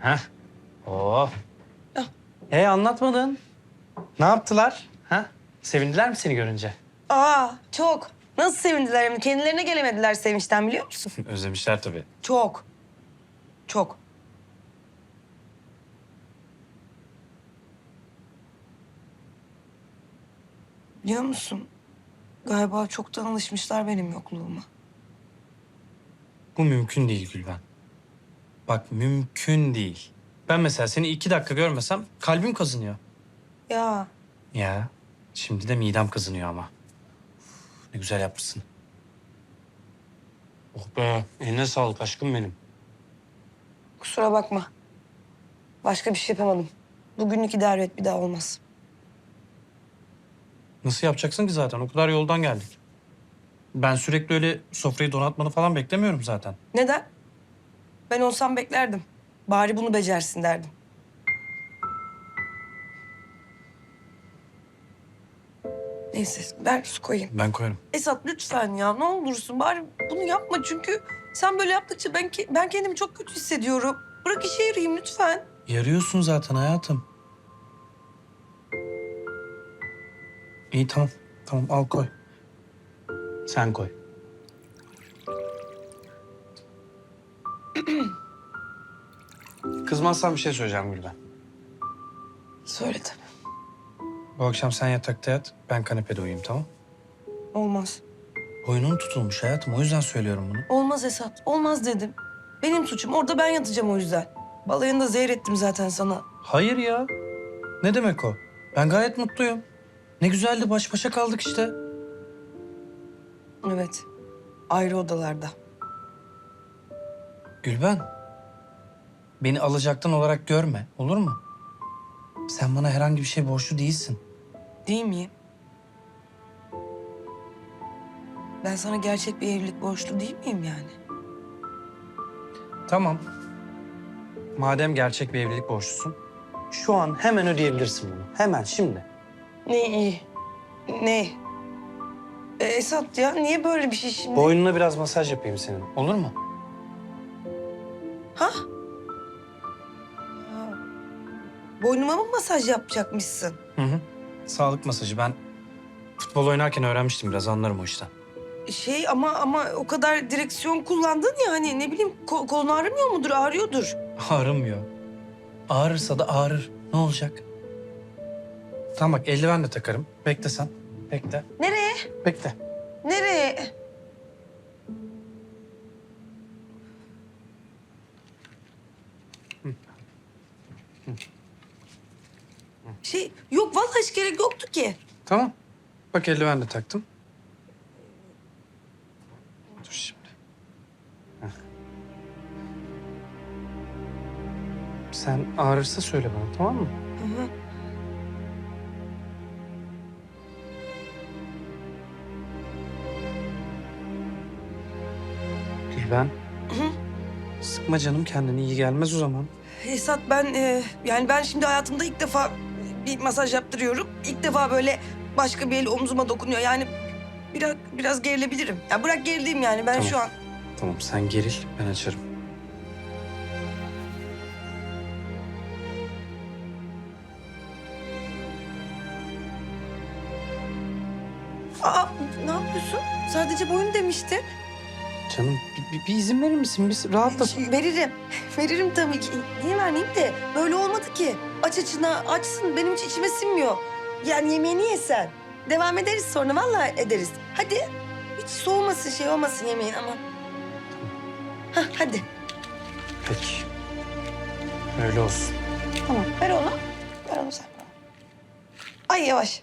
Ha? Oo. E anlatmadın. Ne yaptılar? Ha? Sevindiler mi seni görünce? Aa çok. Nasıl sevindiler hem kendilerine gelemediler sevinçten biliyor musun? Özlemişler tabii. Çok. Çok. Biliyor musun? Galiba çoktan alışmışlar benim yokluğuma. Bu mümkün değil Gülben. Bak mümkün değil. Ben mesela seni iki dakika görmesem kalbim kazınıyor. Ya Ya şimdi de midem kazınıyor ama. Uf, ne güzel yapmışsın. Oh be eline sağlık aşkım benim. kusura bakma. Başka bir şey yapamadım. Bugünlük idare et bir daha olmaz. Nasıl yapacaksın ki zaten? O kadar yoldan geldik. Ben sürekli öyle sofrayı donatmanı falan beklemiyorum zaten. Neden? Ben olsam beklerdim. Bari bunu becersin derdim. Neyse ver su koyayım. Ben koyarım. Esat lütfen ya ne olursun bari bunu yapma çünkü sen böyle yaptıkça ben ke- ben kendimi çok kötü hissediyorum. Bırak işe yarayayım lütfen. Yarıyorsun zaten hayatım. İyi tamam. Tamam al koy. Sen koy. Kızmazsan bir şey söyleyeceğim Gülben. Söyle tabii. Bu akşam sen yatakta yat, ben kanepede uyuyayım tamam? Olmaz. Boynun tutulmuş hayatım, o yüzden söylüyorum bunu. Olmaz Esat. Olmaz dedim. Benim suçum. Orada ben yatacağım o yüzden. Balayında zehir ettim zaten sana. Hayır ya. Ne demek o? Ben gayet mutluyum. Ne güzeldi, baş başa kaldık işte. Evet. Ayrı odalarda. Gülben, beni alacaktan olarak görme, olur mu? Sen bana herhangi bir şey borçlu değilsin. Değil miyim? Ben sana gerçek bir evlilik borçlu değil miyim yani? Tamam. Madem gerçek bir evlilik borçlusun, şu an hemen ödeyebilirsin bunu. Hemen, şimdi. Ne iyi. Ne? E, Esat ya niye böyle bir şey şimdi? Boynuna biraz masaj yapayım senin, olur mu? Ha? Ha. Boynuma mı masaj yapacakmışsın? Hı hı. Sağlık masajı. Ben futbol oynarken öğrenmiştim biraz, anlarım o işten. Şey ama ama o kadar direksiyon kullandın ya hani ne bileyim ko- kolun ağrımıyor mudur? Ağrıyordur. Ağrımıyor. Ağrırsa da ağrır. Ne olacak? Tamam bak eldiven de takarım. Bekle sen. Bekle. Nereye? Bekle. Nereye? Şey yok vallahi hiç gerek yoktu ki. Tamam. Bak eldiven de taktım. Dur şimdi. Heh. Sen ağrırsa söyle bana tamam mı? Hı hı. Gülben. Hı. Sıkma canım kendini iyi gelmez o zaman. Esat ben e, yani ben şimdi hayatımda ilk defa bir masaj yaptırıyorum. İlk defa böyle başka bir el omzuma dokunuyor. Yani biraz biraz gerilebilirim. Ya bırak gerileyim yani ben Tamam. şu an. Tamam sen geril ben açarım. Aa ne yapıyorsun? Sadece boyun demişti. Canım bir, bir- bir izin verir misin? Biz rahatla. Şey, Veririm. Veririm tabii ki. Niye vermeyeyim de? Böyle olmadı ki. Aç açına açsın. Benim hiç içime sinmiyor. Yani yemeğini yesen. Devam ederiz sonra. Vallahi ederiz. Hadi. Hiç soğumasın şey olmasın yemeğin ama. Hah, hadi. Peki. Öyle olsun. Tamam. Ver onu. Ver onu sen. Ay yavaş.